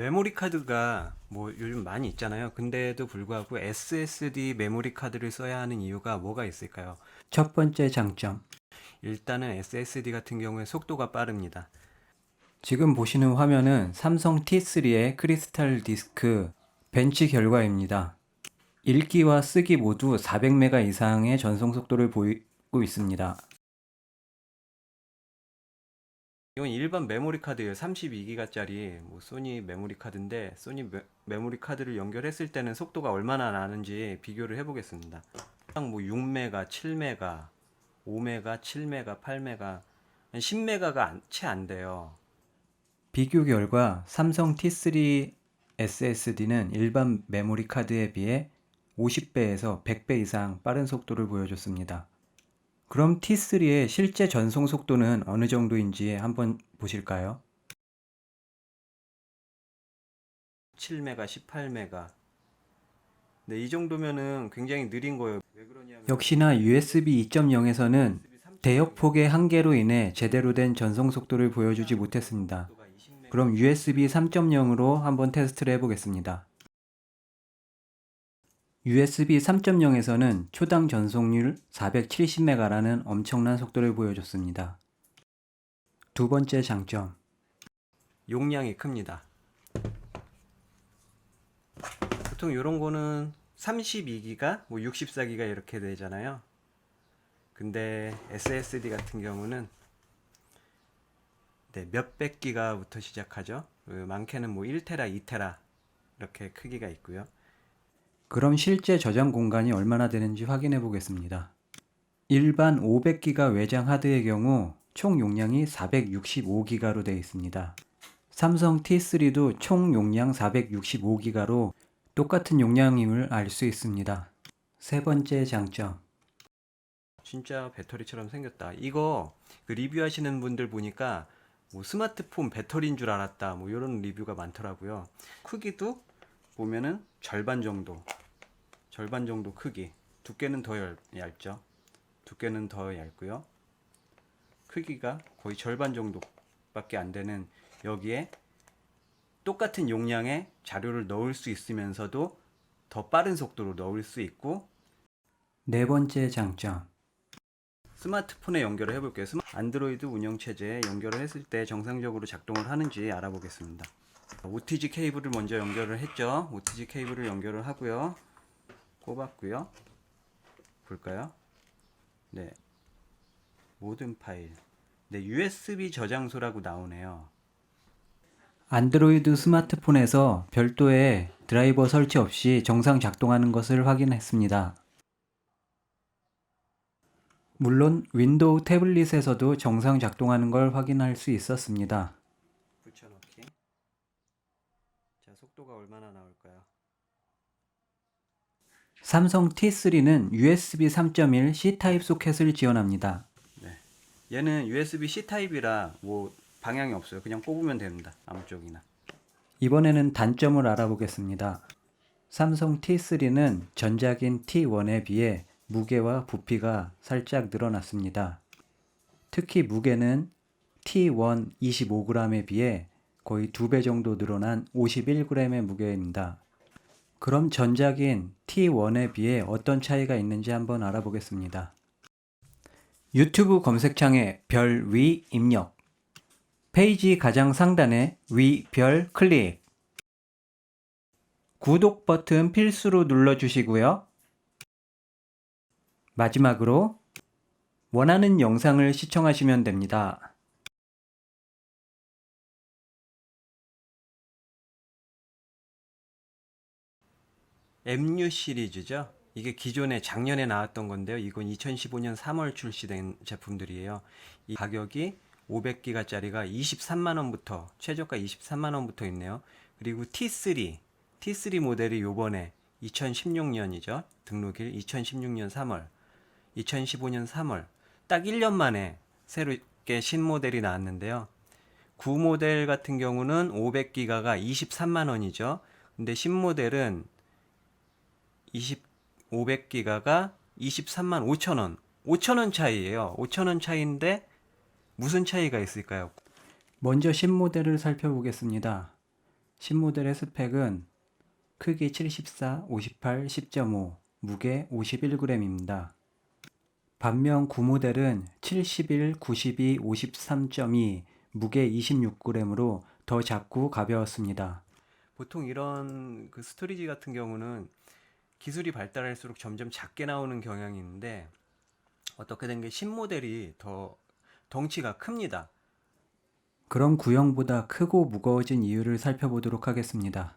메모리 카드가 뭐 요즘 많이 있잖아요. 근데도 불구하고 SSD 메모리 카드를 써야 하는 이유가 뭐가 있을까요? 첫 번째 장점. 일단은 SSD 같은 경우에 속도가 빠릅니다. 지금 보시는 화면은 삼성 T3의 크리스탈 디스크 벤치 결과입니다. 읽기와 쓰기 모두 400메가 이상의 전송 속도를 보이고 있습니다. 이건 일반 메모리 카드예요. 32기가짜리 뭐 소니 메모리 카드인데 소니 메, 메모리 카드를 연결했을 때는 속도가 얼마나 나는지 비교를 해보겠습니다. 딱뭐 6메가, 7메가, 5메가, 7메가, 8메가, 10메가가 채 안 돼요. 비교 결과 삼성 T3 SSD는 일반 메모리 카드에 비해 50배에서 100배 이상 빠른 속도를 보여줬습니다. 그럼 T3의 실제 전송 속도는 어느 정도인지 한번 보실까요? 7메가, 18메가. 네, 이 정도면은 굉장히 느린 거예요. 역시나 USB 2.0에서는 대역폭의 한계로 인해 제대로 된 전송 속도를 보여주지 못했습니다. 그럼 USB 3.0으로 한번 테스트를 해보겠습니다. USB 3.0에서는 초당 전송률 470메가라는 엄청난 속도를 보여줬습니다. 두 번째 장점. 용량이 큽니다. 보통 이런 거는 32기가, 뭐 64기가 이렇게 되잖아요. 근데 SSD 같은 경우는 네, 몇백 기가부터 시작하죠. 그 많게는 뭐 1테라, 2테라 이렇게 크기가 있고요. 그럼 실제 저장 공간이 얼마나 되는지 확인해 보겠습니다. 일반 500기가 외장 하드의 경우 총 용량이 465기가로 되어 있습니다. 삼성 T3도 총 용량 465기가로 똑같은 용량임을 알 수 있습니다. 세 번째 장점. 진짜 배터리처럼 생겼다. 이거 그 리뷰하시는 분들 보니까 뭐 스마트폰 배터리인 줄 알았다. 뭐 이런 리뷰가 많더라고요. 크기도 보면은 절반 정도. 절반 정도 크기. 두께는 더 얇, 얇죠. 두께는 더 얇고요. 크기가 거의 절반 정도밖에 안 되는 여기에 똑같은 용량의 자료를 넣을 수 있으면서도 더 빠른 속도로 넣을 수 있고 네 번째 장점. 스마트폰에 연결을 해볼게요. 안드로이드 운영체제에 연결을 했을 때 정상적으로 작동을 하는지 알아보겠습니다. OTG 케이블을 먼저 연결을 했죠. OTG 케이블을 연결을 하고요. 꼽았고요. 볼까요? 네. 모든 파일. 네, USB 저장소라고 나오네요. 안드로이드 스마트폰에서 별도의 드라이버 설치 없이 정상 작동하는 것을 확인했습니다. 물론 윈도우 태블릿에서도 정상 작동하는 걸 확인할 수 있었습니다. 붙여넣기. 자, 속도가 얼마나 나올까요? 삼성 T3는 USB 3.1 C 타입 소켓을 지원합니다. 얘는 USB-C 타입이라 뭐 방향이 없어요. 그냥 꼽으면 됩니다. 아무 쪽이나. 이번에는 단점을 알아보겠습니다. 삼성 T3는 전작인 T1에 비해 무게와 부피가 살짝 늘어났습니다. 특히 무게는 T1 25g에 비해 거의 2배 정도 늘어난 51g의 무게입니다. 그럼 전작인 T1에 비해 어떤 차이가 있는지 한번 알아보겠습니다. 유튜브 검색창에 별 위 입력. 페이지 가장 상단에 위 별 클릭. 구독 버튼 필수로 눌러주시고요. 마지막으로 원하는 영상을 시청하시면 됩니다. MU 시리즈죠. 이게 기존에 작년에 나왔던 건데요. 이건 2015년 3월 출시된 제품들이에요. 이 가격이 500기가짜리가 23만 원부터 최저가 23만 원부터 있네요. 그리고 T3 T3 모델이 요번에 2016년이죠. 등록일 2016년 3월 2015년 3월 딱 1년 만에 새롭게 신모델이 나왔는데요. 9 모델 같은 경우는 500기가가 23만 원이죠. 근데 신모델은 20 500기가가 23만 5천 원. 5천 원 차이예요. 5천 원 차이인데 무슨 차이가 있을까요? 먼저 신모델을 살펴보겠습니다. 신모델의 스펙은 크기 74, 58, 10.5, 무게 51g입니다. 반면 구모델은 71, 92, 53.2, 무게 26g으로 더 작고 가벼웠습니다. 보통 이런 그 스토리지 같은 경우는 기술이 발달할수록 점점 작게 나오는 경향이 있는데 어떻게 된 게 신모델이 더 덩치가 큽니다. 그럼 구형보다 크고 무거워진 이유를 살펴보도록 하겠습니다.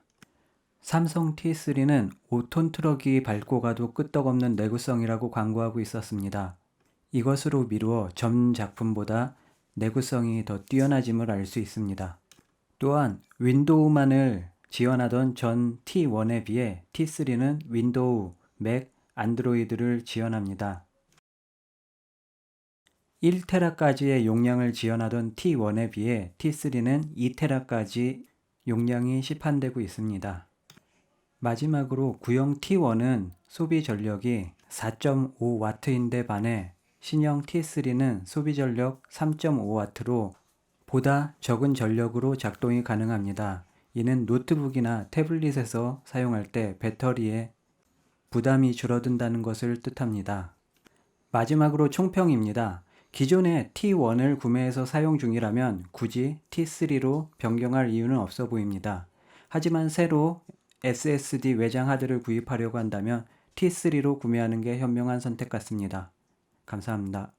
삼성 T3는 5톤 트럭이 밟고 가도 끄떡없는 내구성이라고 광고하고 있었습니다. 이것으로 미루어 전 작품보다 내구성이 더 뛰어나짐을 알 수 있습니다. 또한 윈도우만을 지원하던 전 T1에 비해 T3는 윈도우, 맥, 안드로이드를 지원합니다. 1테라까지의 용량을 지원하던 T1에 비해 T3는 2테라까지 용량이 시판되고 있습니다. 마지막으로 구형 T1은 소비 전력이 4.5W인데 반해 신형 T3는 소비 전력 3.5W로 보다 적은 전력으로 작동이 가능합니다. 이는 노트북이나 태블릿에서 사용할 때 배터리에 부담이 줄어든다는 것을 뜻합니다. 마지막으로 총평입니다. 기존의 T1을 구매해서 사용 중이라면 굳이 T3로 변경할 이유는 없어 보입니다. 하지만 새로 SSD 외장 하드를 구입하려고 한다면 T3로 구매하는 게 현명한 선택 같습니다. 감사합니다.